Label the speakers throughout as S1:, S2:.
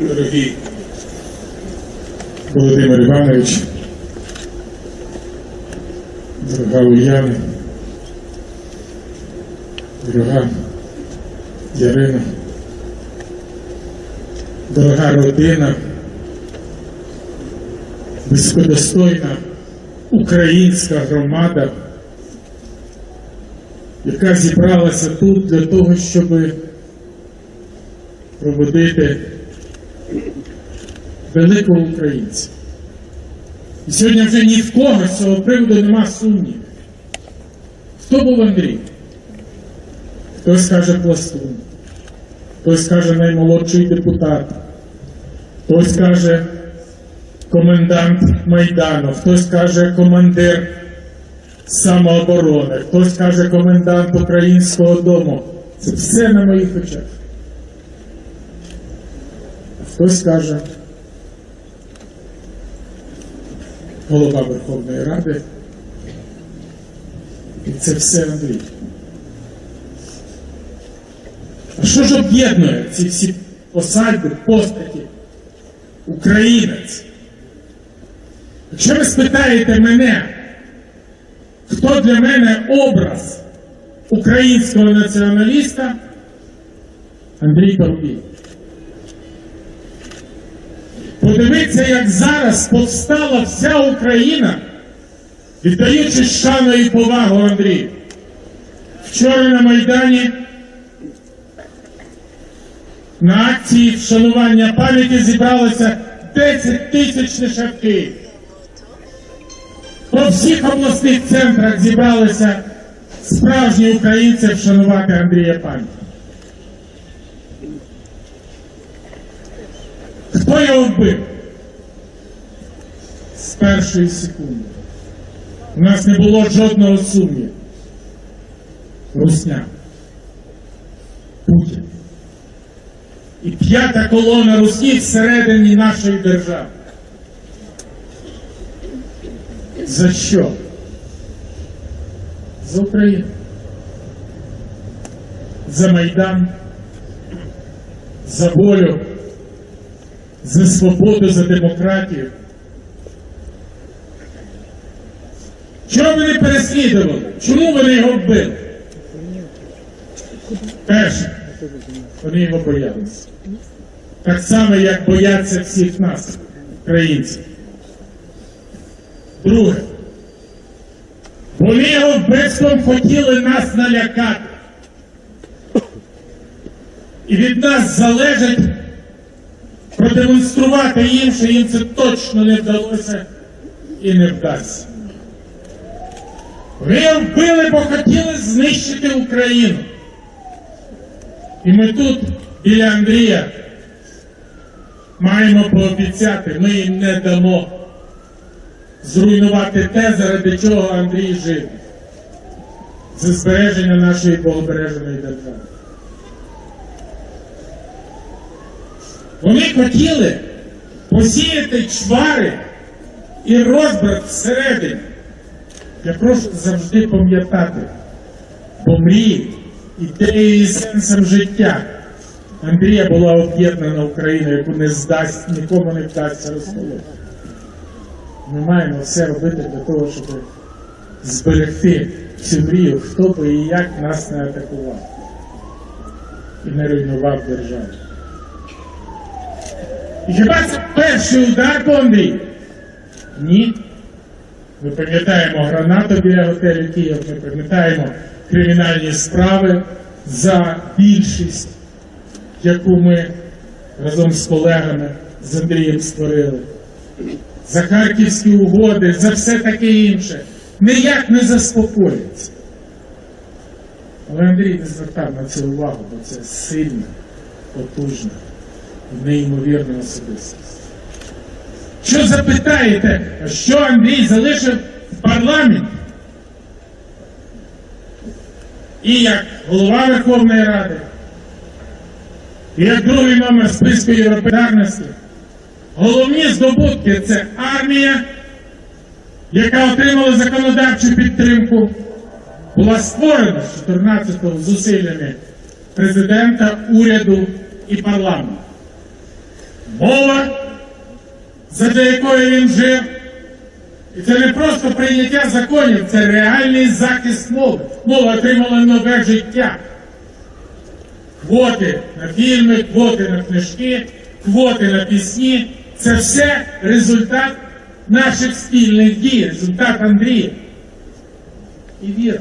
S1: Дорогий Володимир Іванович, дорога Уляна, дорога Ярина, дорога родина, високодостойна українська громада, яка зібралася тут для того, щоб проводити великого українця. І сьогодні вже ні в кого з цього приводу нема сумнівів. Хто був Андрій? Хтось каже пластун, хтось каже наймолодший депутат, хтось каже комендант Майдану, хтось каже командир самооборони, хтось каже комендант Українського дому. Це все на моїх очах. Хтось каже голова Верховної Ради. І це все Андрій. А що ж об'єднує ці всі посади, постаті? Українець. Якщо ви спитаєте мене, хто для мене образ українського націоналіста, Андрій Парубій. Подивіться, як зараз повстала вся Україна, віддаючи шану і повагу Андрію. Вчора на Майдані на акції вшанування пам'яті зібралося 10 тисяч лише. По всіх обласних центрах зібралися справжні українці вшанувати Андрія пам'яті. Хто його вбив? З першої секунди. У нас не було жодного сумніву. Русня. Путін. І п'ята колона Русні всередині нашої держави. За що? За Україну. За Майдан. За волю за свободу, за демократію. Чого вони переслідували? Чому вони його вбили? Перше, вони його боялися. Так само, як бояться всіх нас, українців. Друге, вони його вбивством хотіли нас налякати. І від нас залежить продемонструвати їм, що їм це точно не вдалося і не вдасться. Ви вбили, бо хотіли знищити Україну. І ми тут, біля Андрія, маємо пообіцяти, ми їм не дамо зруйнувати те, заради чого Андрій жив. Це збереження нашої богобереженої держави. Вони хотіли посіяти чвари і розбрат всередині. Я прошу завжди пам'ятати, бо мрії, ідеєю і сенсом життя Андрія була об'єднана Україна, яку не здасть, нікому не вдасться розколоти. Ми маємо все робити для того, щоб зберегти цю мрію, хто би і як нас не атакував і не руйнував державу. І хіба це перший удар по Ні. Ми пам'ятаємо гранату біля готелю Київ, ми пам'ятаємо кримінальні справи за більшість, яку ми разом з колегами з Андрієм створили. За харківські угоди, за все таке інше. Ніяк не заспокоїться. Але Андрій не звертав на це увагу, бо це сильна, потужна неймовірна особистість. Що запитаєте, що Андрій залишив в парламенті? І як голова Верховної Ради, і як другий номер списку європейськості, головні здобутки це армія, яка отримала законодавчу підтримку, була створена з 14-го зусиллями президента, уряду і парламенту. Мова, задля якої він жив, і це не просто прийняття законів, це реальний захист мови. Мова отримала нове життя. Квоти на фільми, квоти на книжки, квоти на пісні це все результат наших спільних дій, результат Андрія. І віра.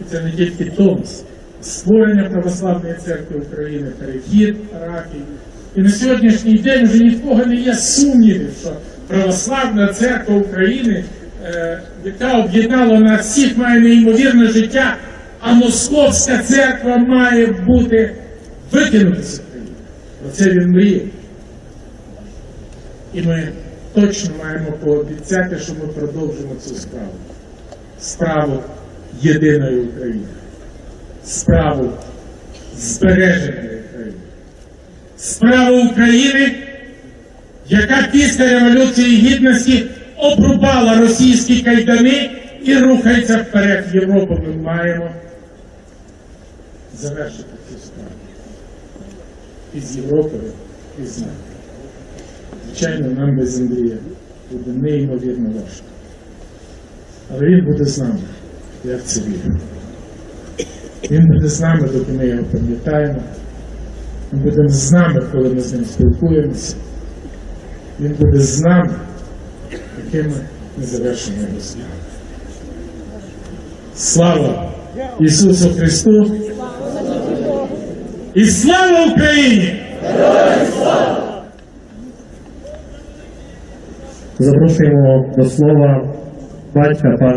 S1: І це не тільки Томс. Створення Православної церкви України, перехід парафій. І на сьогоднішній день вже ні в кого не є сумнівів, що Православна церква України, е, яка об'єднала нас всіх, має неймовірне життя, а Московська церква має бути викинута з України. Про це він мріє. І ми точно маємо пообіцяти, що ми продовжимо цю справу. Справу єдиної України. Справу збереженої України. Справу України, яка після Революції Гідності обрубала російські кайдани і рухається вперед в Європу. Ми маємо завершити цю справу. І з Європою, і з нами. Звичайно, нам без Андрія буде неймовірно важко. Але він буде з нами, я в це вірю. Він буде з нами, доки ми його пам'ятаємо. Він буде з нами, коли ми з ним спілкуємося. Він буде з нами, якими ми завершимо його справу. Слава Ісусу Христу! І слава Україні!
S2: Запрошуємо до слова батька пана.